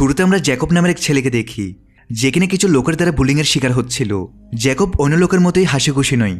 শুরুতে আমরা জ্যাকব নামের এক ছেলেকে দেখি, যে কিনা কিছু লোকের দ্বারা বুলিংয়ের শিকার হচ্ছিল। জ্যাকব অন্য লোকের মতোই হাসি খুশি নয়,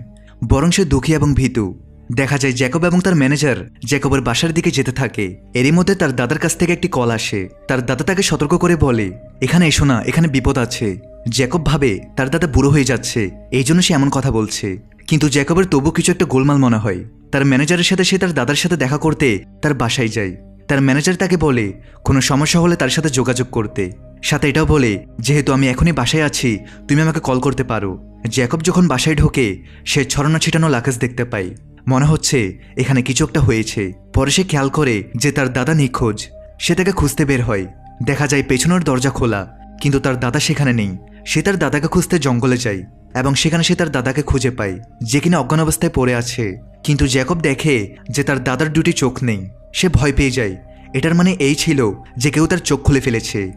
বরং সে দুঃখী এবং ভীতু। দেখা যায় জ্যাকব এবং তার ম্যানেজার জ্যাকবের বাসার দিকে যেতে থাকে। এরই মধ্যে তার দাদার কাছ থেকে একটি কল আসে। তার দাদা তাকে সতর্ক করে বলে, এখানে এসো না, এখানে বিপদ আছে। জ্যাকব ভাবে, তার দাদা বুড়ো হয়ে যাচ্ছে। এই জন্য সে এমন কথা বলছে। কিন্তু জ্যাকবের তবু কিছু একটা গোলমাল মনে হয়। তার ম্যানেজারের সাথে সে তার দাদার সাথে দেখা করতে তার বাসায় যায়। তার ম্যানেজার তাকে বলে, কোনো সমস্যা হলে তার সাথে যোগাযোগ করতে। সাথে এটাও বলে, যেহেতু আমি এখনই বাসায় আছি, তুমি আমাকে কল করতে পারো। জ্যাকব যখন বাসায় ঢোকে, সে ছড়ানো ছিটানো লাকেজ দেখতে পায়। মনে হচ্ছে, এখানে কিছু একটা হয়েছে। পরে সে খেয়াল করে যে তার দাদা নিখোঁজ। সে তাকে খুঁজতে বের হয়। দেখা যায় পেছনের দরজা খোলা, কিন্তু তার দাদা সেখানে নেই। সে তার দাদাকে খুঁজতে জঙ্গলে যায় এবং সেখানে সে তার দাদাকে খুঁজে পায়, যে কিনা অজ্ঞান অবস্থায় পড়ে আছে। কিন্তু জ্যাকব দেখে যে তার দাদার দুটি চোখ নেই। সে ভয় পেয়ে যায়। এটার মানে এই ছিল যে কেউ তার চোখ খুলে ফেলেছে।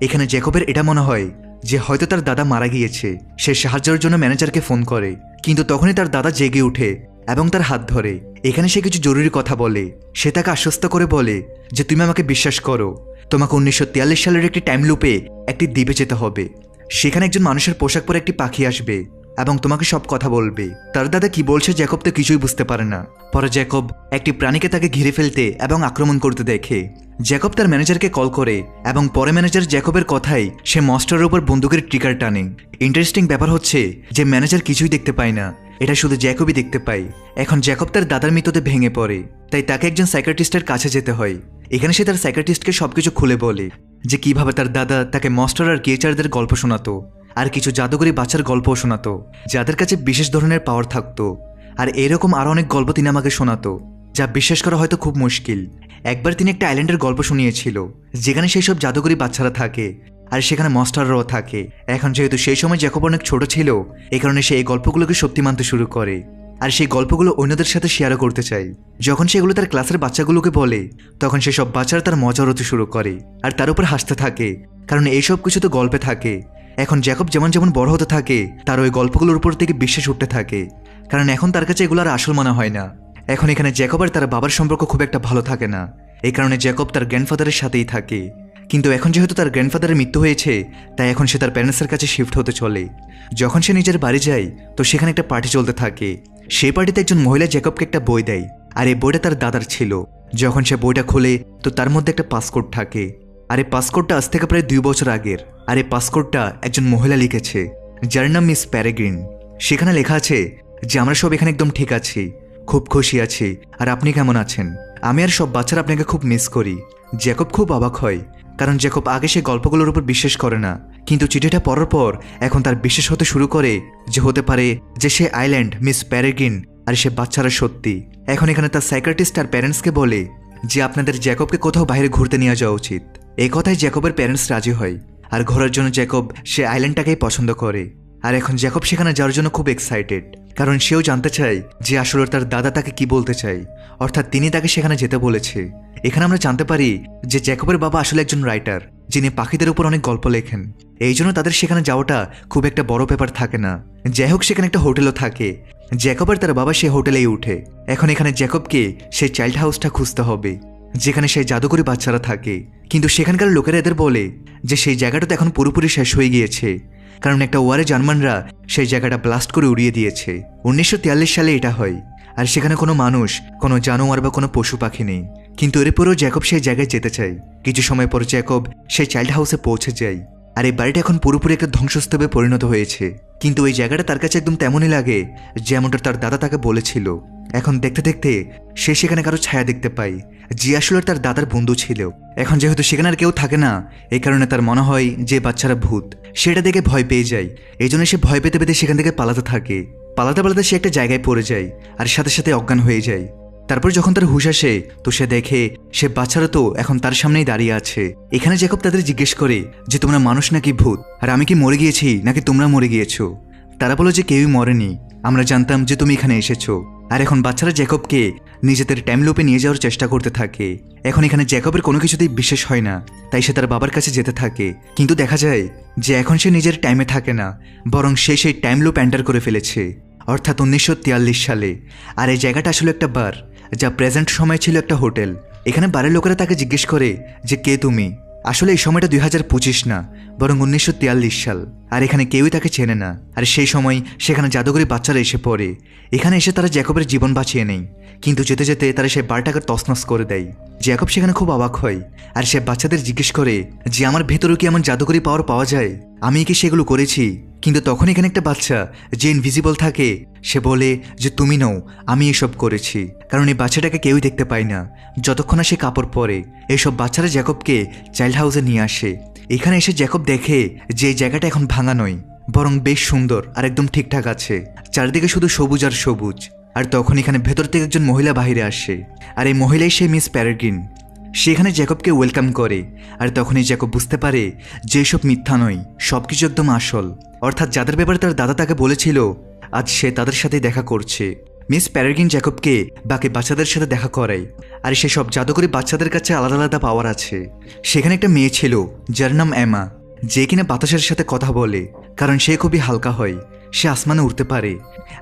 এখানে জ্যাকবের এটা মনে হয় যে হয়তো তার দাদা মারা গিয়েছে। সে সাহায্যের জন্য ম্যানেজারকে ফোন করে। কিন্তু তখনই তার দাদা জেগে উঠে এবং তার হাত ধরে। এখানে সে কিছু জরুরি কথা বলে। সে তাকে আশ্বস্ত করে বলে যে, তুমি আমাকে বিশ্বাস করো। তোমাকে উনিশশো সালের একটি টাইম লুপে একটি দ্বীপে যেতে হবে। সেখানে একজন মানুষের পোশাক পরে একটি পাখি আসবে। এবং তোমাকে সব কথা বলবে। তার দাদা কি বলছে জ্যাকব তো কিছুই বুঝতে পারে না। পরে জ্যাকব একটি প্রাণীকে তাকে ঘিরে ফেলতে এবং আক্রমণ করতে দেখে। জ্যাকব তার ম্যানেজারকে কল করে এবং পরে ম্যানেজার জ্যাকবের কথাই সে মস্টারের উপর বন্দুকের ট্রিকার টানে। ইন্টারেস্টিং ব্যাপার হচ্ছে যে ম্যানেজার কিছুই দেখতে পায় না। এটা শুধু জ্যাকবই দেখতে পায়। এখন জ্যাকব তার দাদার মৃততে ভেঙে পড়ে, তাই তাকে একজন সাইকাটিস্টের কাছে যেতে হয়। এখানে সে তার সাইকাটিস্টকে সবকিছু খুলে বলে যে কীভাবে তার দাদা তাকে মস্টার আর কেচারদের গল্প শোনাতো। আর কিছু জাদুকরী বাচ্চার গল্পও শোনাতো, যাদের কাছে বিশেষ ধরনের পাওয়ার থাকতো। আর এরকম আরও অনেক গল্প তিনি আমাকে শোনাতো, যা বিশ্বাস করা হয়তো খুব মুশকিল। একবার তিনি একটা আইল্যান্ডের গল্প শুনিয়েছিল, যেখানে সেই সব জাদুকরী বাচ্চারা থাকে, আর সেখানে মাস্টাররাও থাকে। এখন যেহেতু সেই সময় জ্যাকব অনেক ছোট ছিল এ কারণে সে এই গল্পগুলোকে সত্যি মানতে শুরু করে। আর সেই গল্পগুলো অন্যদের সাথে শেয়ারও করতে চাই। যখন সেগুলো তার ক্লাসের বাচ্চাগুলোকে বলে, তখন সেসব বাচ্চারা তার মজা হতে শুরু করে, আর তার উপর হাসতে থাকে, কারণ এইসব কিছু তো গল্পে থাকে। এখন জ্যাকব যেমন যেমন বড় হতে থাকে, তার ওই গল্পগুলোর উপর থেকে বিশ্বাস উঠতে থাকে। কারণ এখন তার কাছে এগুলো আর আসল মনে হয় না। এখন এখানে জ্যাকব আর তার বাবার সম্পর্ক খুব একটা ভালো থাকে না। এই কারণে জ্যাকব তার গ্র্যান্ডফাদারের সাথেই থাকে। কিন্তু এখন যেহেতু তার গ্র্যান্ডফাদারের মৃত্যু হয়েছে, তাই এখন সে তার প্যারেন্টসের কাছে শিফট হতে চলে। যখন সে নিজের বাড়ি যায়, তো সেখানে একটা পার্টি চলতে থাকে। সেই পার্টিতে একজন মহিলা জ্যাকবকে একটা বই দেয়, আর এই বইটা তার দাদার ছিল। যখন সে বইটা খোলে, তো তার মধ্যে একটা পাসকোড থাকে। আর এই পাসকোডটা আজ থেকে প্রায় দুই বছর আগের। আর এই পাসকোডটা একজন মহিলা লিখেছে, যার নাম মিস প্যারেগ্রিন সেখানে লেখা আছে যে, আমরা সব এখানে একদম ঠিক আছি, খুব খুশি আছি, আর আপনি কেমন আছেন? আমি আর সব বাচ্চারা আপনাকে খুব মিস করি। জ্যাকব খুব অবাক হয়, কারণ জ্যাকব আগে সে গল্পগুলোর উপর বিশ্বাস করে না, কিন্তু চিঠিটা পড়ার পর এখন তার বিশ্বাস হতে শুরু করে যে, হতে পারে যে, সে আইল্যান্ড, মিস প্যারেগিন, আর সে বাচ্চারা সত্যি। এখন এখানে তার সাইকার্টিস্ট আর প্যারেন্টসকে বলে যে আপনাদের জ্যাকবকে কোথাও বাইরে ঘুরতে নিয়ে যাওয়া উচিত। এই কথায় জ্যাকবের প্যারেন্টস রাজি হয়। আর ঘোরার জন্য জ্যাকব সে আইল্যান্ডটাকেই পছন্দ করে। আর এখন জ্যাকব সেখানে যাওয়ার জন্য খুব এক্সাইটেড কারণ সেও জানতে চায় যে আসলে তার দাদা তাকে কি বলতে চায়। অর্থাৎ তিনি তাকে সেখানে যেতে বলেছে। এখানে আমরা জানতে পারি যে জ্যাকবের বাবা আসলে একজন রাইটার যিনি পাখিদের উপর অনেক গল্প লেখেন। এই জন্য তাদের সেখানে যাওয়াটা খুব একটা বড় ব্যাপার থাকে না। যাই হোক, সেখানে একটা হোটেলও থাকে। জ্যাকব আর তার বাবা সে হোটেলেই উঠে। এখন এখানে জ্যাকবকে সেই চাইল্ড হাউসটা খুঁজতে হবে, যেখানে সেই জাদুকরি বাচ্চারা থাকে। কিন্তু সেখানকার লোকেরা এদের বলে যে সেই জায়গাটা তো এখন পুরোপুরি শেষ হয়ে গিয়েছে, কারণ একটা ওয়ারে জার্মানরা সেই জায়গাটা ব্লাস্ট করে উড়িয়ে দিয়েছে। উনিশশো সালে এটা হয়, আর সেখানে কোনো মানুষ, কোনো জানোয়ার বা কোনো পশু পাখি নেই। কিন্তু এরপরেও জ্যাকব সেই জায়গায় যেতে চায়। কিছু সময় পর জ্যাকব সেই চাইল্ড হাউসে পৌঁছে যায়। আর এই বাড়িটা এখন পুরোপুরি একটা ধ্বংসস্তূপে পরিণত হয়েছে। কিন্তু ওই জায়গাটা তার কাছে একদম তেমনই লাগে, যেমনটা তার দাদা তাকে বলেছিল। এখন দেখতে দেখতে সে সেখানে কারও ছায়া দেখতে পায়। যে আসলে তার দাদার বন্ধু ছিল। এখন যেহেতু সেখানে আর কেউ থাকে না, এই কারণে তার মনে হয় যে বাচ্চারা ভূত। সেটা দেখে ভয় পেয়ে যায়। এই জন্য সে ভয় পেতে পেতে সেখান থেকে পালাতে থাকে। পালাতে পালাতে সে একটা জায়গায় পড়ে যায়, আর সাথে সাথে অজ্ঞান হয়ে যায়। তারপর যখন তার হুশ আসে, তো সে দেখে, সে বাচ্চারা তো এখন তার সামনেই দাঁড়িয়ে আছে। এখানে জ্যাকব তাদের জিজ্ঞেস করে যে, তোমরা মানুষ নাকি ভূত? আর আমি কি মরে গিয়েছি, নাকি তোমরা মরে গিয়েছো? তারা বলো যে, কেউই মরেনি। আমরা জানতাম যে তুমি এখানে এসেছ। আর এখন বাচ্চারা জ্যাকবকে নিজেদের টাইম লোপে নিয়ে যাওয়ার চেষ্টা করতে থাকে। এখন এখানে জ্যাকবের কোনো কিছুতেই বিশ্বাস হয় না। তাই সে তার বাবার কাছে যেতে থাকে। কিন্তু দেখা যায় যে, এখন সে নিজের টাইমে থাকে না, বরং সে সেই টাইম লোপ এন্টার করে ফেলেছে। অর্থাৎ উনিশশো সালে। আর এই জায়গাটা আসলে একটা বার। যা প্রেজেন্ট সময় ছিল একটা হোটেল। এখানে বাড়ির লোকেরা তাকে জিজ্ঞেস করে যে, কে তুমি? আসলে এই সময়টা দুই হাজার পঁচিশ না, বরং উনিশশো তিয়াল্লিশ সাল। আর এখানে কেউই তাকে চেনে না। আর সেই সময় সেখানে জাদুঘরি বাচ্চারা এসে পড়ে। এখানে এসে তারা জ্যাকবের জীবন বাঁচিয়ে নেয়। কিন্তু যেতে যেতে তারা সেই বারটাকে তছনছ করে দেয়। জ্যাকব সেখানে খুব অবাক হয়। আর সে বাচ্চাদের জিজ্ঞেস করে যে, আমার ভেতরেও কি এমন জাদুকরি পাওয়ার পাওয়া যায়? আমি কি সেগুলো করেছি? কিন্তু তখন এখানে একটা বাচ্চা যে ইনভিজিবল থাকে, সে বলে যে, তুমি নও, আমি এসব করেছি। কারণ এই বাচ্চাটাকে কেউই দেখতে পায় না। যতক্ষণ না সে কাপড় পরে, এইসব বাচ্চারা জ্যাকবকে চাইল্ড হাউসে নিয়ে আসে। এখানে এসে জ্যাকব দেখে যে জায়গাটা এখন ভাঙা নয়, বরং বেশ সুন্দর আর একদম ঠিকঠাক আছে। চারিদিকে শুধু সবুজ আর সবুজ। আর তখন এখানে ভেতর থেকে একজন মহিলা বাহিরে আসে। আর এই মহিলাই সে মিস প্যারাগিন। সেখানে জ্যাকবকে ওয়েলকাম করে, আর তখনই জ্যাকব বুঝতে পারে যে এসব মিথ্যা নয় সব কিছু একদম আসল। অর্থাৎ যাদের ব্যাপারে তার দাদা তাকে বলেছিল, আজ সে তাদের সাথে দেখা করছে। মিস প্যারাগিন জ্যাকবকে বাকি বাচ্চাদের সাথে দেখা করায়, আর সে সব জাদুকরি বাচ্চাদের কাছে আলাদা আলাদা পাওয়ার আছে। সেখানে একটা মেয়ে ছিল, যার নাম অ্যামা যে কিনা বাতাসের সাথে কথা বলে, কারণ সে খুবই হালকা হয়, সে আসমানে উঠতে পারে,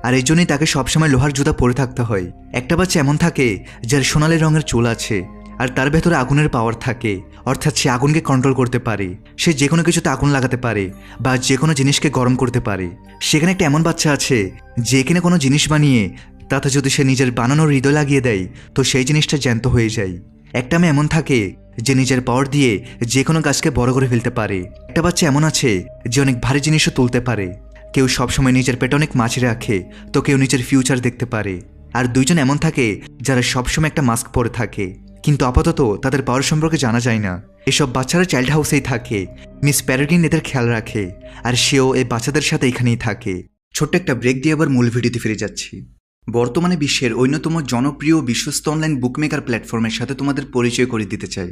আর এই জন্যই তাকে সবসময় লোহার জুতা পরে থাকতে হয়। একটা বাচ্চা এমন থাকে, যার সোনালি রঙের চুল আছে আর তার ভেতরে আগুনের পাওয়ার থাকে। অর্থাৎ সে আগুনকে কন্ট্রোল করতে পারে। সে যে কোনো কিছুতে আগুন লাগাতে পারে বা যে কোনো জিনিসকে গরম করতে পারে। সেখানে একটা এমন বাচ্চা আছে যে কিনা কোনো জিনিস বানিয়ে তাতে যদি সে নিজের বানানোর হৃদয় লাগিয়ে দেয়, তো সেই জিনিসটা জ্যান্ত হয়ে যায়। একটা মেয়ে এমন থাকে যে নিজের পাওয়ার দিয়ে যে কোনো গাছকে বড় করে ফেলতে পারে। একটা বাচ্চা এমন আছে যে অনেক ভারী জিনিসও তুলতে পারে। কেউ সবসময় নিজের পেটে অনেক মাছ রাখে, তো কেউ নিজের ফিউচার দেখতে পারে। আর দুইজন এমন থাকে যারা সবসময় একটা মাস্ক পরে থাকে। কিন্তু আপাতত তাদের পাওয়ার সম্পর্কে জানা যায় না। এসব বাচ্চারা চাইল্ড হাউসেই থাকে। মিস প্যারাডিন এদের খেয়াল রাখে, আর সেও এই বাচ্চাদের সাথে এখানেই থাকে। ছোট্ট একটা ব্রেক দিয়ে আবার মূল ভিডিওতে ফিরে যাচ্ছি। বর্তমানে বিশ্বের অন্যতম জনপ্রিয় বিশ্বস্ত অনলাইন বুকমেকার প্ল্যাটফর্মের সাথে তোমাদের পরিচয় করে দিতে চাই,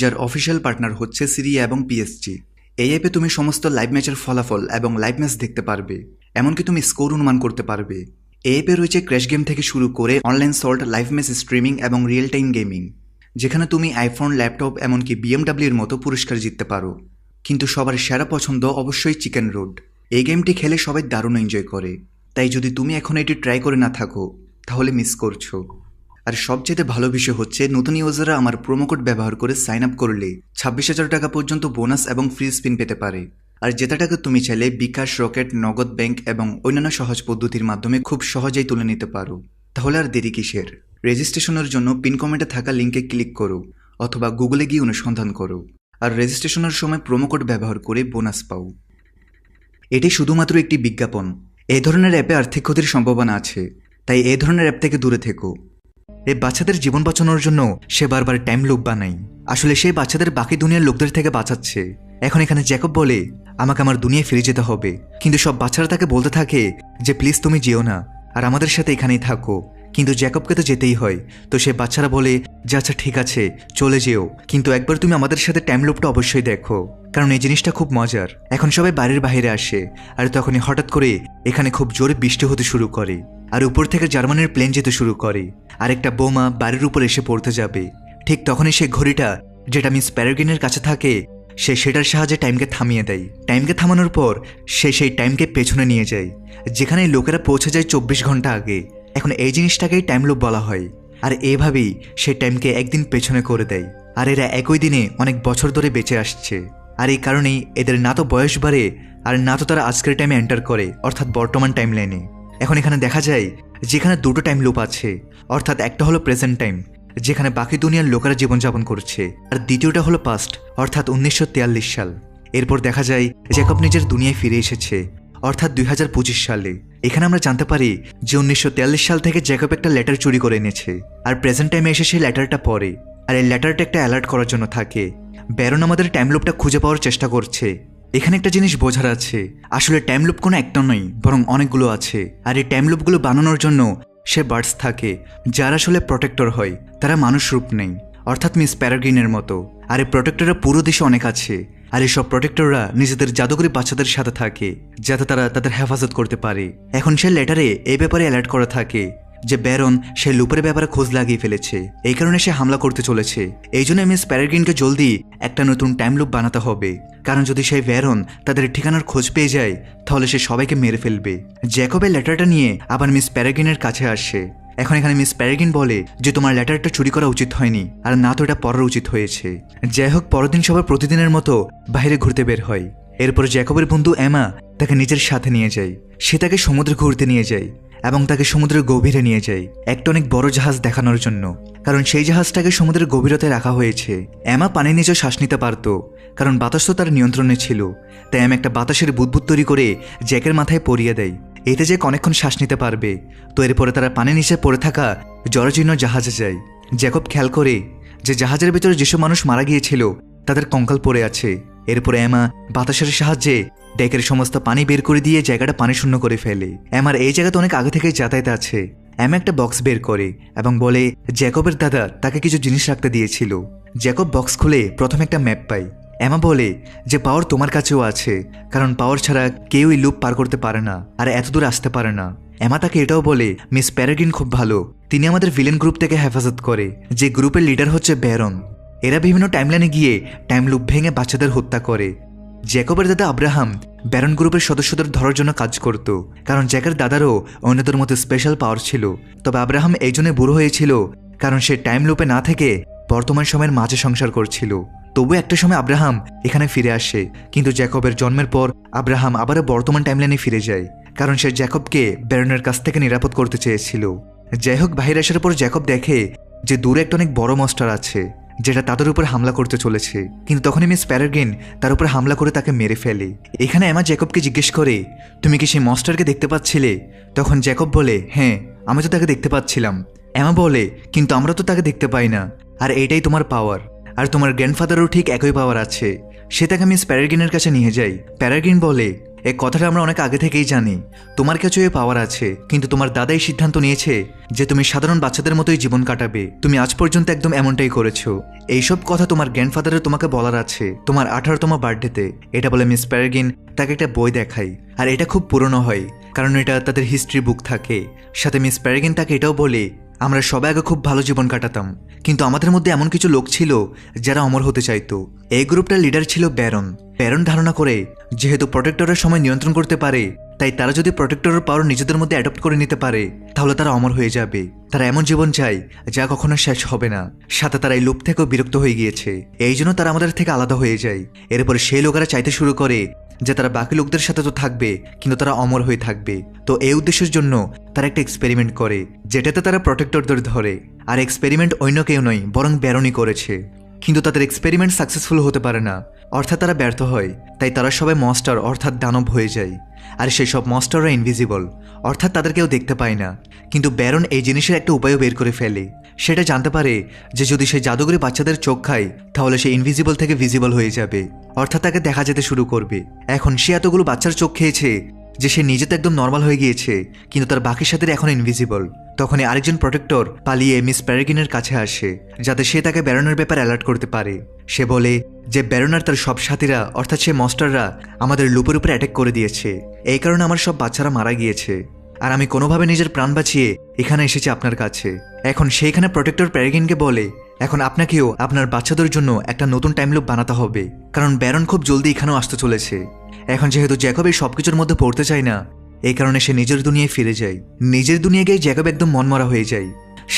যার অফিসিয়াল পার্টনার হচ্ছে সিরিয়া এবং পিএসজি। এই অ্যাপে তুমি সমস্ত লাইভ ম্যাচের ফলাফল এবং লাইভ ম্যাচ দেখতে পারবে, এমনকি তুমি স্কোর অনুমান করতে পারবে। এই অ্যাপে রয়েছে ক্র্যাশ গেম থেকে শুরু করে online slot, live match streaming এবং রিয়েল টাইম গেমিং। যেখানে তুমি আইফোন ল্যাপটপ এমনকি বিএমডাব্লিউর মতো পুরস্কার জিততে পারো। কিন্তু সবার সেরা পছন্দ অবশ্যই চিকেন রোড এই গেমটি খেলে সবাই দারুণ এনজয় করে। তাই যদি তুমি এখন এটি ট্রাই করে না থাকো, তাহলে মিস করছ। আর সবচেয়ে ভালো বিষয় হচ্ছে, নতুন ইউজাররা আমার প্রোমোকোড ব্যবহার করে সাইন আপ করলে ছাব্বিশ হাজার টাকা পর্যন্ত বোনাস এবং ফ্রি স্পিন পেতে পারে। আর যেটা টাকা তুমি চাইলে বিকাশ, রকেট, নগদ ব্যাংক এবং অন্যান্য সহজ পদ্ধতির মাধ্যমে খুব সহজেই তুলে নিতে পারো। তাহলে আর দেরি কিসের? রেজিস্ট্রেশনের জন্য পিন কমেন্টে থাকা লিঙ্কে ক্লিক করো অথবা গুগলে গিয়ে অনুসন্ধান করো আর রেজিস্ট্রেশনের সময় প্রোমোকোড ব্যবহার করে বোনাস পাও। এটি শুধুমাত্র একটি বিজ্ঞাপন। এই ধরনের অ্যাপে আর্থিক ক্ষতির সম্ভাবনা আছে, তাই এই ধরনের অ্যাপ থেকে দূরে থেকো। এই বাচ্চাদের জীবন বাঁচানোর জন্য সে বারবার টাইম লুপ বানায় আসলে সে বাচ্চাদের বাকি দুনিয়ার লোকদের থেকে বাঁচাচ্ছে। এখন এখানে জ্যাকব বলে, আমাকে আমার দুনিয়ায় ফিরে যেতে হবে। কিন্তু সব বাচ্চারা তাকে বলতে থাকে যে, প্লিজ তুমি যেও না। আর আমাদের সাথে এখানেই থাকো। কিন্তু জ্যাকবকে তো যেতেই হয়। তো সে বাচ্চারা বলে, যে আচ্ছা ঠিক আছে, চলে যেও। কিন্তু একবার তুমি আমাদের সাথে টাইম অবশ্যই দেখো, কারণ এই জিনিসটা খুব মজার। এখন সবাই বাড়ির বাইরে আসে, আর তখনই হঠাৎ করে এখানে খুব জোরে বৃষ্টি হতে শুরু করে, আর উপর থেকে জার্মানির প্লেন যেতে শুরু করে, আর একটা বোমা বাড়ির উপর এসে পড়তে যাবে। ঠিক তখনই সে ঘড়িটা, যেটা মিস প্যারাগিনের কাছে থাকে, সে সেটার সাহায্যে টাইমকে থামিয়ে দেয়। টাইমকে থামানোর পর, সে সেই টাইমকে পেছনে নিয়ে যায় যেখানে লোকেরা পৌঁছে যায় চব্বিশ ঘণ্টা আগে। এখন এই জিনিসটাকেই টাইম লুপ বলা হয়। আর এভাবেই সে টাইমকে একদিন পেছনে করে দেয়। আর এরা একই দিনে অনেক বছর ধরে বেঁচে আসছে। আর এই কারণেই এদের না তো বয়স বাড়ে, আর না তো তারা আজকের টাইমে এন্টার করে, অর্থাৎ বর্তমান টাইম লাইনে এখন এখানে দেখা যায়, যেখানে দুটো টাইম লুপ আছে, অর্থাৎ একটা হলো প্রেজেন্ট টাইম যেখানে বাকি দুনিয়ার লোকেরা জীবনযাপন করছে, আর দ্বিতীয়টা হলো পাস্ট অর্থাৎ উনিশশো সাল। এরপর দেখা যায় জ্যাকব নিজের দুনিয়ায় ফিরে এসেছে, অর্থাৎ দুই হাজার পঁচিশ সালে। এখানে আমরা জানতে পারি যে উনিশশো তেতাল্লিশ সাল থেকে জ্যাকব একটা লেটার চুরি করে এনেছে, আর প্রেজেন্ট টাইমে এসে সেই লেটারটা পড়ে, আর এই লেটারটা একটা অ্যালার্ট করার জন্য থাকে। ব্যারন আমাদের টাইম লুপটা খুঁজে পাওয়ার চেষ্টা করছে। এখানে একটা জিনিস বোঝার আছে, আসলে টাইম লুপ কোনো একটা নয়, বরং অনেকগুলো আছে, আর এই টাইম লুপগুলো বানানোর জন্য সে বার্ডস থাকে, যারা আসলে প্রোটেক্টর হয়, তারা মানুষ রূপ নেই অর্থাৎ মিস প্যারাগ্রিনের মতো। আর এই প্রোটেক্টররা পুরো দেশে অনেক আছে আর এইসব প্রোটেক্টররা নিজেদের জাদুকরি বাচ্চাদের সাথে থাকে, যাতে তারা তাদের হেফাজত করতে পারে। এখন সে লেটারে এই ব্যাপারে অ্যালার্ট করা থাকে যে ব্যারন সে লুপের ব্যাপারে খোঁজ লাগিয়ে ফেলেছে। এই কারণে সে হামলা করতে চলেছে। এই জন্য মিস প্যারাগ্রিনকে জলদি একটা নতুন টাইম লুপ বানাতে হবে। কারণ যদি সেই ব্যারন তাদের ঠিকানার খোঁজ পেয়ে যায়, তাহলে সে সবাইকে মেরে ফেলবে। জ্যাকবের লেটারটা নিয়ে আবার মিস প্যারাগ্রিনের কাছে আসে। এখন এখানে মিস প্যারাগিন বলে যে তোমার লেটারটা চুরি করা উচিত হয়নি, আর না তো এটা পড়ার উচিত হয়েছে। যাই হোক পরের দিন সবার প্রতিদিনের মতো বাইরে ঘুরতে বের হয় এরপর জ্যাকবের বন্ধু এমা তাকে নিজের সাথে নিয়ে যায় সে তাকে সমুদ্রে ঘুরতে নিয়ে যায় এবং তাকে সমুদ্রের গভীরে নিয়ে যায় একটা অনেক বড় জাহাজ দেখানোর জন্য, কারণ সেই জাহাজটাকে সমুদ্রের গভীরতায় রাখা হয়েছে। এমা পানি নিচে শ্বাস নিতে পারত, কারণ বাতাস তো তার নিয়ন্ত্রণে ছিল। তাই এমা একটা বাতাসের বুদবুদ তৈরি করে জ্যাকের মাথায় পরিয়ে দেয়। এতে যে অনেকক্ষণ শ্বাস নিতে পারবে, তো এরপরে তারা পানি নিচে পড়ে থাকা জরাজীর্ণ জাহাজে যায়। জ্যাকব খেয়াল করে যে জাহাজের ভেতরে যেসব মানুষ মারা গিয়েছিল, তাদের কঙ্কাল পড়ে আছে। এরপরে এমা বাতাসের সাহায্যে ডেকের সমস্ত পানি বের করে দিয়ে জায়গাটা পানি শূন্য করে ফেলে। এমার এই জায়গাতে অনেক আগে থেকেই যাতায়াত আছে। এমা একটা বক্স বের করে এবং বলে, জ্যাকবের দাদা তাকে কিছু জিনিস রাখতে দিয়েছিল। জ্যাকব বক্স খুলে প্রথমে একটা ম্যাপ পায়। এমা বলে যে পাওয়ার তোমার কাছেও আছে, কারণ পাওয়ার ছাড়া কেউই লুপ পার করতে পারে না, আর এত দূর আসতে পারে না। এমা তাকে এটাও বলে, মিস প্যারাগিন খুব ভালো। তিনি আমাদের ভিলেন গ্রুপ থেকে হেফাজত করে, যে গ্রুপের লিডার হচ্ছে ব্যারন। এরা বিভিন্ন টাইমলাইনে গিয়ে টাইম লুপ ভেঙে বাচ্চাদের হত্যা করে। জ্যাকবের দাদা আব্রাহাম ব্যারন গ্রুপের সদস্যদের ধরার জন্য কাজ করত, কারণ জ্যাকের দাদারও অন্যদের মতো স্পেশাল পাওয়ার ছিল। তবে আব্রাহাম এই জন্য বুড়ো হয়েছিল, কারণ সে টাইম লুপে না থেকে বর্তমান সময়ের মাঝে সংসার করছিল। তবু একটা সময় আব্রাহাম এখানে ফিরে আসে, কিন্তু জ্যাকবের জন্মের পর আব্রাহাম আবারও বর্তমান টাইমলাইনে ফিরে যায়, কারণ সে জ্যাকবকে ব্যারনের কাছ থেকে নিরাপদ করতে চেয়েছিল। যাই হোক বাহির আসার পর জ্যাকব দেখে যে দূরে একটা অনেক বড় মস্টার আছে, যেটা তাদের উপর হামলা করতে চলেছে। কিন্তু তখনই মিস প্যারাগিন তার উপর হামলা করে তাকে মেরে ফেলে। এখানে এমা জ্যাকবকে জিজ্ঞেস করে, তুমি কি সেই মস্টারকে দেখতে পাচ্ছিলে? তখন জ্যাকব বলে হ্যাঁ আমি তো তাকে দেখতে পাচ্ছিলাম। এমা বলে, কিন্তু আমরা তো তাকে দেখতে পাই না, আর এটাই তোমার পাওয়ার আর তোমার গ্র্যান্ডফাদারও ঠিক একই পাওয়ার আছে। সে তাকে মিস প্যারাগিনের কাছে নিয়ে যাই। প্যারাগিন বলে এই কথাটা আমরা অনেক আগে থেকেই জানি। তোমার কাছেও এ পাওয়ার আছে, কিন্তু তোমার দাদাই সিদ্ধান্ত নিয়েছে যে তুমি সাধারণ বাচ্চাদের মতোই জীবন কাটাবে। তুমি আজ পর্যন্ত একদম এমনটাই করেছ। এইসব কথা তোমার গ্র্যান্ডফাদারের তোমাকে বলার আছে, তোমার আঠারোতম বার্থডেতে এটা বলে মিস প্যারাগিন তাকে একটা বই দেখাই আর এটা খুব পুরনো হয়, কারণ এটা তাদের হিস্ট্রি বুক থাকে। সাথে মিস প্যারাগিন তাকে এটাও বলে আমরা সবাই আগে খুব ভালো জীবন কাটাতাম। কিন্তু আমাদের মধ্যে এমন কিছু লোক ছিল যারা অমর হতে চাইতো। এই গ্রুপটার লিডার ছিল ব্যারন। ব্যারন ধারণা করে, যেহেতু প্রোটেক্টরের সময় নিয়ন্ত্রণ করতে পারে, তাই তারা যদি প্রোটেক্টরের পাওয়ার নিজেদের মধ্যে অ্যাডপ্ট করে নিতে পারে, তাহলে তারা অমর হয়ে যাবে। তারা এমন জীবন চায়, যা কখনো শেষ হবে না। সাথে তারা এই লোভ থেকেও বিরক্ত হয়ে গিয়েছে। এই জন্য তারা আমাদের থেকে আলাদা হয়ে যায়। এরপরে সেই লোকেরা চাইতে শুরু করে যে তারা বাকি লোকদের সাথে তো থাকবে, কিন্তু তারা অমর হয়ে থাকবে। তো এই উদ্দেশ্যের জন্য তারা একটা এক্সপেরিমেন্ট করে, যেটাতে তারা প্রোটেক্টরদের ধরে। আর এক্সপেরিমেন্ট অন্য কেউ নয়, বরং ব্যারনি করেছে। কিন্তু তাদের এক্সপেরিমেন্ট সাকসেসফুল হতে পারে না। অর্থাৎ তারা ব্যর্থ হয়। তাই তারা সবাই মস্টার অর্থাৎ দানব হয়ে যায়। আর সেই সব মস্টাররা ইনভিজিবল অর্থাৎ তাদের কেউ দেখতে পায় না। কিন্তু ব্যারন এই জিনিসের একটা উপায়ও বের করে ফেলে। সেটা জানতে পারে যে যদি সেই জাদুঘরে বাচ্চাদের চোখ খায়, তাহলে সে ইনভিজিবল থেকে ভিজিবল হয়ে যাবে। অর্থাৎ তাকে দেখা যেতে শুরু করবে। এখন সে এতগুলো বাচ্চার চোখ খেয়েছে যে সে নিজে তো একদম নর্মাল হয়ে গিয়েছে, কিন্তু তার বাকি সাথে এখন ইনভিজিবল তখনই আরেকজন প্রোটেক্টর পালিয়ে মিস প্যারাগিনের কাছে আসে, যাতে সে তাকে ব্যারনের ব্যাপারে অ্যালার্ট করতে পারে। সে বলে, যে ব্যারনার তার সব সাথীরা, অর্থাৎ সে মস্টাররা আমাদের লুপের উপরে অ্যাটাক করে দিয়েছে। এই কারণে আমার সব বাচ্চারা মারা গিয়েছে। আর আমি কোনোভাবে নিজের প্রাণ বাঁচিয়ে এখানে এসেছি আপনার কাছে। এখন সেইখানে প্রোটেক্টর প্যারাগিনকে বলে, এখন আপনাকেও আপনার বাচ্চাদের জন্য একটা নতুন টাইম লুপ বানাতে হবে। কারণ ব্যারন খুব জলদি এখানেও আসতে চলেছে। এখন যেহেতু জ্যাকব এই সবকিছুর মধ্যে পড়তে চায় না এই কারণে সে নিজের দুনিয়ায় ফিরে যায়। নিজের দুনিয়া গিয়ে জ্যাকব একদম মনমরা হয়ে যায়।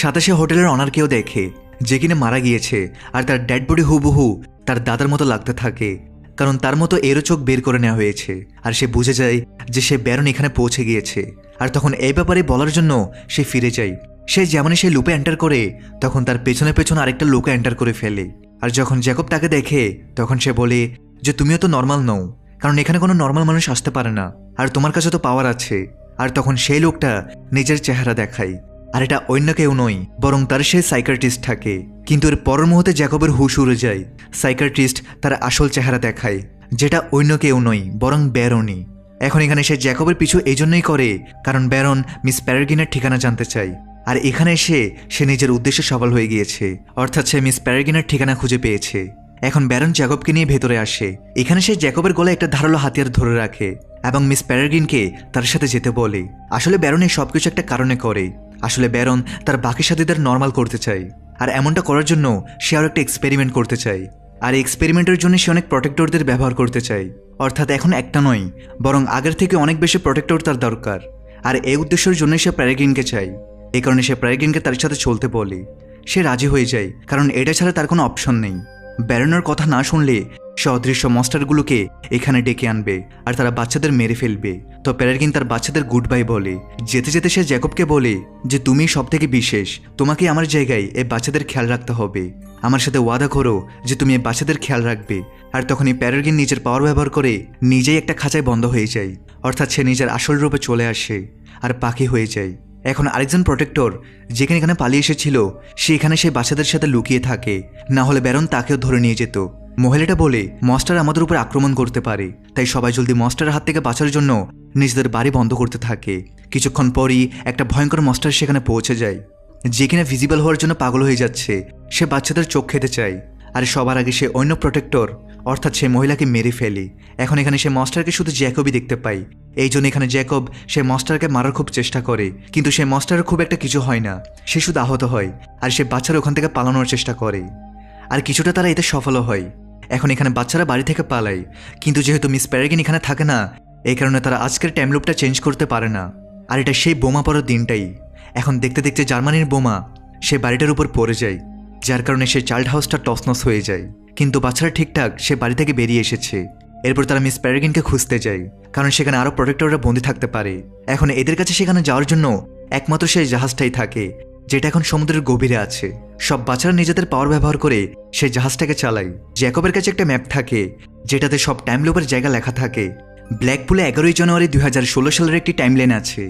সাথে সে হোটেলের অনারকেও দেখে, যে কিনা মারা গিয়েছে আর তার ড্যাড বডি হুবহু তার দাদার মতো লাগতে থাকে, কারণ তার মতো এরও চোখ বের করে নেওয়া হয়েছে আর সে বুঝে যায় যে সে ব্যারন এখানে পৌঁছে গিয়েছে। আর তখন এই ব্যাপারে বলার জন্য সে ফিরে যায়। সে যেমনই সে লুপে এন্টার করে, তখন তার পেছনে পেছনে আরেকটা লোকে এন্টার করে ফেলে। আর যখন জ্যাকব তাকে দেখে, তখন সে বলে যে, তুমিও তো নর্মাল নও, কারণ এখানে কোনো নর্মাল মানুষ আসতে পারে না। আর তোমার কাছে তো পাওয়ার আছে। আর তখন সেই লোকটা নিজের চেহারা দেখায়। আর এটা অন্য কেউ নয়, বরং তার সে সাইকার্টিস্ট থাকে। কিন্তু এর পরের মুহূর্তে জ্যাকবের হুশ উড়ে যায়। সাইকার্টিস্ট তার আসল চেহারা দেখায়, যেটা অন্য কেউ নয়, বরং ব্যারনই। এখন এখানে সে জ্যাকবের পিছু এই জন্যই করে, কারণ ব্যারন মিস প্যারাগিনের ঠিকানা জানতে চায়। আর এখানে এসে সে নিজের উদ্দেশ্যে সফল হয়ে গিয়েছে, অর্থাৎ সে মিস প্যারাগিনের ঠিকানা খুঁজে পেয়েছে। এখন ব্যারন জ্যাকবকে নিয়ে ভেতরে আসে। এখানে সে জ্যাকবের গলায় একটা ধারালো হাতিয়ার ধরে রাখে এবং মিস প্যারাগিনকে তার সাথে যেতে বলে। আসলে ব্যারন এই সবকিছু একটা কারণে করে। আসলে ব্যারন তার বাকি সাথীদের নর্মাল করতে চায়। আর এমনটা করার জন্য সে আরও একটা এক্সপেরিমেন্ট করতে চায়। আর এই এক্সপেরিমেন্টের জন্য সে অনেক প্রোটেক্টরদের ব্যবহার করতে চায়। অর্থাৎ এখন একটা নয়, বরং আগের থেকে অনেক বেশি প্রোটেক্টর তার দরকার। আর এই উদ্দেশ্যের জন্য সে প্যারাগ্রিনকে চায়। এই কারণে সে প্যারাগ্রিনকে তার সাথে চলতে বলে। সে রাজি হয়ে যায়, কারণ এটা ছাড়া তার কোনো অপশন নেই। ব্যারনের কথা না শুনলে সে অদৃশ্য মস্টারগুলোকে এখানে ডেকে আনবে আর তারা বাচ্চাদের মেরে ফেলবে। তো প্যারাগিন তার বাচ্চাদের গুড বাই বলে। যেতে যেতে সে জ্যাকবকে বলে যে তুমি সব থেকে বিশেষ। তোমাকে আমার জায়গায় এই বাচ্চাদের খেয়াল রাখতে হবে। আমার সাথে ওয়াদা করো যে, তুমি এই বাচ্চাদের খেয়াল রাখবে। আর তখনই প্যারাগিন নিজের পাওয়ার ব্যবহার করে নিজেই একটা খাঁচায় বন্ধ হয়ে যায়। অর্থাৎ সে নিজের আসল রূপে চলে আসে আর পাখি হয়ে যায়। এখন আরেকজন প্রোটেক্টর যেখানে এখানে পালিয়ে এসেছিল, সে এখানে সেই বাচ্চাদের সাথে লুকিয়ে থাকে। না হলে ব্যারন তাকেও ধরে নিয়ে যেত। মহিলাটা বলে, মস্টার আমাদের উপর আক্রমণ করতে পারে। তাই সবাই জলদি মস্টারের হাত থেকে বাঁচার জন্য নিজেদের বাড়ি বন্ধ করতে থাকে। কিছুক্ষণ পরই একটা ভয়ঙ্কর মস্টার সেখানে পৌঁছে যায়, যে কিনা ভিজিবল হওয়ার জন্য পাগল হয়ে যাচ্ছে। সে বাচ্চাদের চোখ খেতে চায়। আর সবার আগে সে অন্য প্রোটেক্টর অর্থাৎ সে মহিলাকে মেরে ফেলে। এখন এখানে সে মস্টারকে শুধু জ্যাকবই দেখতে পাই। এই জন্য এখানে জ্যাকব সে মস্টারকে মারার খুব চেষ্টা করে। কিন্তু সে মস্টারের খুব একটা কিছু হয় না। সে শুধু আহত হয় আর সে বাচ্চারা ওখান থেকে পালানোর চেষ্টা করে। আর কিছুটা তারা এতে সফলও হয়। এখন এখানে বাচ্চারা বাড়ি থেকে পালায়। কিন্তু যেহেতু মিস প্যারাগিন এখানে থাকে না, এই কারণে তারা আজকের টাইম লুপটা চেঞ্জ করতে পারে না। আর এটা সেই বোমা পড়ার দিনটাই। এখন দেখতে দেখতে জার্মানির বোমা সে বাড়িটার উপর পড়ে যায়, যার কারণে সে চাইল্ড হাউসটা টসনস হয়ে যায়। কিন্তু বাচ্চারা ঠিকঠাক সে বাড়ি থেকে বেরিয়ে এসেছে। এরপর তারা মিস প্যারাগিনকে খুঁজতে যায়, কারণ সেখানে আরও প্রোটেক্টররা বন্দি থাকতে পারে। এখন এদের কাছে সেখানে যাওয়ার জন্য একমাত্র সেই জাহাজটাই থাকে, যেটা এখন সমুদ্রের গভীরে আছে। সব বাচ্চারা নিজেদের পাওয়ার ব্যবহার করে সেই জাহাজটাকে চালায়। জ্যাকবের কাছে একটা ম্যাপ থাকে, যেটাতে সব টাইম লোপের জায়গা লেখা থাকে। ব্ল্যাকপুলে এগারোই জানুয়ারি দুই হাজার ষোলো সালের একটি টাইমলাইন আছে।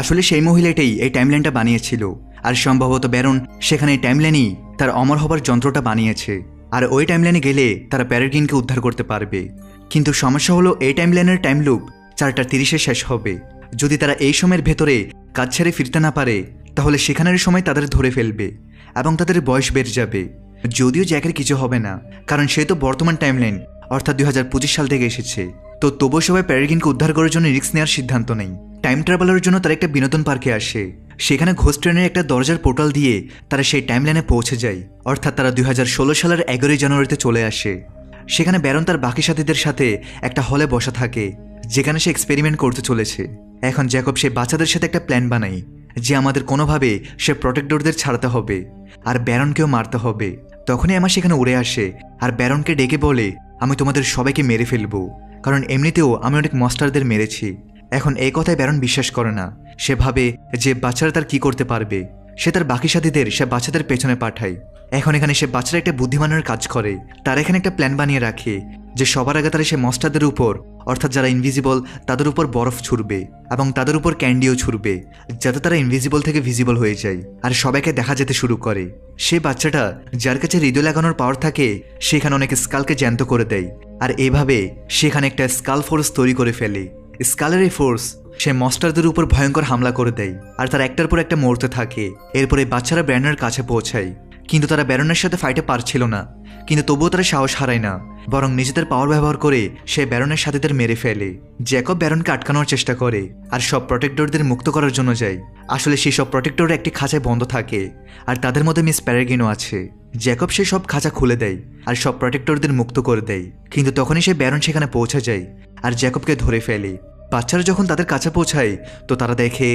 আসলে সেই মহিলাটাই এই টাইমলাইনটা বানিয়েছিল, আর সম্ভবত ব্যারন সেখানে টাইমলাইনই তার অমর হবার যন্ত্রটা বানিয়েছে। আর ওই টাইমলাইনে গেলে তারা প্যারাগিনকে উদ্ধার করতে পারবে। কিন্তু সমস্যা হলো এই টাইমলাইনের টাইম লুপ চারটা তিরিশে শেষ হবে। যদি তারা এই সময়ের ভেতরে কাজ ছেড়ে ফিরতে না পারে, তাহলে সেখানের সময় তাদের ধরে ফেলবে এবং তাদের বয়স বেড়ে যাবে। যদিও জ্যাকের কিছু হবে না, কারণ সে তো বর্তমান টাইমলাইন অর্থাৎ দুই হাজার পঁচিশ সাল থেকে এসেছে। তো তবুও সবাই প্যারাগিনকে উদ্ধার করার জন্য রিস্ক নেওয়ার সিদ্ধান্ত নেই। টাইম ট্রাভেলের জন্য তারা একটা বিনোদন পার্কে আসে। সেখানে ঘোষ ট্রেনের একটা দরজার পোর্টাল দিয়ে তারা সেই টাইমলাইনে পৌঁছে যায়। অর্থাৎ তারা দুই হাজার ষোলো সালের এগারোই জানুয়ারিতে চলে আসে। সেখানে ব্যারন তার বাকি সাথীদের সাথে একটা হলে বসা থাকে, যেখানে সে এক্সপেরিমেন্ট করতে চলেছে। এখন জ্যাকব সে বাচ্চাদের সাথে একটা প্ল্যান বানাই যে আমাদের কোনোভাবে সে প্রোটেক্টরদের ছাড়তে হবে আর ব্যারনকেও মারতে হবে। তখনই আমার সেখানে উড়ে আসে আর ব্যারনকে ডেকে বলে, আমি তোমাদের সবাইকে মেরে ফেলব। কারণ এমনিতেও আমি অনেক মস্টারদের মেরেছি। এখন এই কথায় ব্যারন বিশ্বাস করে না। সে ভাবে যে বাচ্চারা তার কি করতে পারবে। সে তার বাকি সাথীদের সে বাচ্চাদের পেছনে পাঠায়। এখন এখানে সে বাচ্চারা একটা বুদ্ধিমানের কাজ করে। তারা এখানে একটা প্ল্যান বানিয়ে রাখে যে সবার আগে তারা সে মস্টারদের উপর, অর্থাৎ যারা ইনভিজিবল তাদের উপর বরফ ছুড়বে এবং তাদের উপর ক্যান্ডিও ছুড়বে, যাতে তারা ইনভিজিবল থেকে ভিজিবল হয়ে যায় আর সবাইকে দেখা যেতে শুরু করে। সে বাচ্চাটা যার কাছে হৃদয় লাগানোর পাওয়ার থাকে, সেখানে অনেক স্কালকে জ্যান্ত করে দেয়। আর এভাবে সেখানে একটা স্কাল ফোর্স তৈরি করে ফেলে। স্কালের ফোর্স, সে মস্টারদের উপর ভয়ঙ্কর হামলা করে দেয়, আর তার একটার পর একটা মরতে থাকে। এরপরে বাচ্চারা ব্যারনের কাছে পৌঁছায়। কিন্তু তারা ব্যারনের সাথে ফাইটে পারছিল না। কিন্তু তবুও তারা সাহস হারায় না, বরং নিজেদের পাওয়ার ব্যবহার করে সে ব্যারনের সাথীদের মেরে ফেলে। জ্যাকব ব্যারনকে আটকানোর চেষ্টা করে, আর সব প্রোটেক্টরদের মুক্ত করার জন্য যায়। আসলে সেই সব প্রোটেক্টর একটি খাঁচায় বন্ধ থাকে, আর তাদের মধ্যে মিস প্যারাগিনও আছে। জ্যাকব সে সব খাঁচা খুলে দেয়, আর সব প্রোটেক্টরদের মুক্ত করে দেয়। কিন্তু তখনই সে ব্যারন সেখানে পৌঁছে যায়, আর জ্যাকবকে ধরে ফেলে। বাচ্চারা যখন তাদের কাছে পৌঁছায়, তো তারা দেখে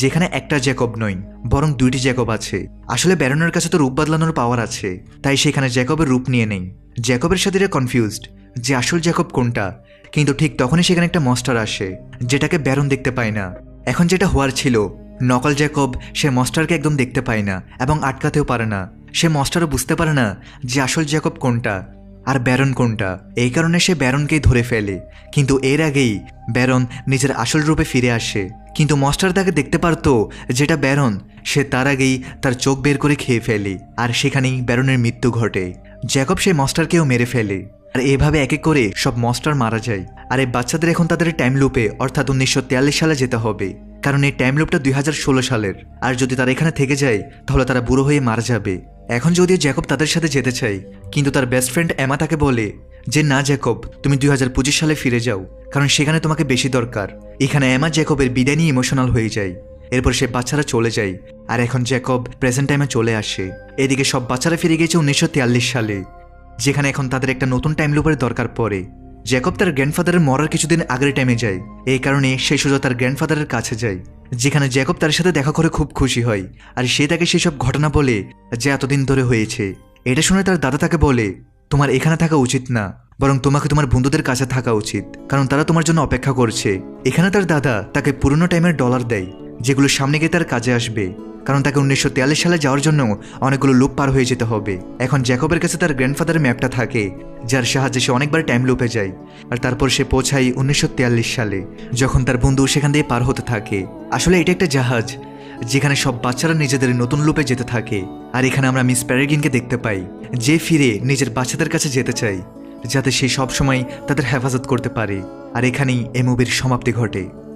যেখানে একটা জ্যাকব নয় বরং দুইটি জ্যাকব আছে। আসলে ব্যারনের কাছে তো রূপ বদলানোর পাওয়ার আছে, তাই সেখানে জ্যাকবের রূপ নিয়ে নেই। জ্যাকবের সাথে কনফিউজড যে আসল জ্যাকব কোনটা, কিন্তু ঠিক তখনই সেখানে একটা মস্টার আসে, যেটাকে ব্যারন দেখতে পায় না। এখন যেটা হওয়ার ছিল, নকল জ্যাকব সে মস্টারকে একদম দেখতে পায় না এবং আটকাতেও পারে না। সে মস্টারও বুঝতে পারে না যে আসল জ্যাকব কোনটা আর ব্যারন কোনটা। এই কারণে সে ব্যারনকেই ধরে ফেলে, কিন্তু এর আগেই ব্যারন নিজের আসল রূপে ফিরে আসে। কিন্তু মস্টার তাকে দেখতে পারতো যেটা ব্যারন, সে তার আগেই তার চোখ বের করে খেয়ে ফেলে, আর সেখানেই ব্যারনের মৃত্যু ঘটে। জ্যাকব সেই মস্টারকেও মেরে ফেলে। আর এভাবে এক এক করে সব মস্টার মারা যায়। আর এই বাচ্চাদের এখন তাদের টাইম লুপে, অর্থাৎ উনিশশো তেতাল্লিশ সালে যেতে হবে। কারণ এই টাইম লুপটা দুই হাজার ষোলো সালের। আর যদি তারা এখানে থেকে যায়, তাহলে তারা বুড়ো হয়ে মারা যাবে। এখন যদিও জ্যাকব তাদের সাথে যেতে চাই কিন্তু তার বেস্ট ফ্রেন্ড এমা তাকে বলে যে না, জ্যাকব, তুমি দুই হাজার পঁচিশ সালে ফিরে যাও, কারণ সেখানে তোমাকে বেশি দরকার। এখানে এমা জ্যাকবের বিদায় নিয়ে ইমোশনাল হয়ে যায়। এরপর সে বাচ্চারা চলে যায়, আর এখন জ্যাকব প্রেজেন্ট টাইমে চলে আসে। এদিকে সব বাচ্চারা ফিরে গিয়েছে উনিশশো সালে, যেখানে এখন তাদের একটা নতুন টাইম লুপের দরকার পড়ে। জ্যাকব তার গ্র্যান্ডফাদারের মরার কিছুদিন আগের টাইমে যায়। এই কারণে সে সোজা তার গ্র্যান্ডফাদারের কাছে যায়, যেখানে জ্যাকব তার সাথে দেখা করে খুব খুশি হয়, আর সে তাকে সেসব ঘটনা বলে, যে এতদিন ধরে হয়েছে। এটা শুনে তার দাদা তাকে বলে তোমার এখানে থাকা উচিত না, বরং তোমাকে তোমার বন্ধুদের কাছে থাকা উচিত, কারণ তারা তোমার জন্য অপেক্ষা করছে। এখানে তার দাদা তাকে পুরনো টাইমের ডলার দেয়, যেগুলো সামনে গিয়ে তার কাজে আসবে, কারণ তাকে উনিশশো সালে যাওয়ার জন্য অনেকগুলো লুপ পার হয়ে যেতে হবে। এখন জ্যাকবের কাছে তার গ্র্যান্ডফাদারের ম্যাপটা থাকে, যার সাহায্যে সে অনেকবার টাইম লুপে যায়, আর তারপর সে পৌঁছায় উনিশশো সালে, যখন তার বন্ধু সেখান দিয়ে পার হতে থাকে। আসলে এটা একটা জাহাজ যেখানে সব বাচ্চারা নিজেদের নতুন লোপে যেতে থাকে। আর এখানে আমরা মিস প্যারেগিনকে দেখতে পাই, যে ফিরে নিজের বাচ্চাদের কাছে যেতে চাই, যাতে সে সবসময় তাদের হেফাজত করতে পারে। আর এখানেই এ মুভির সমাপ্তি ঘটে।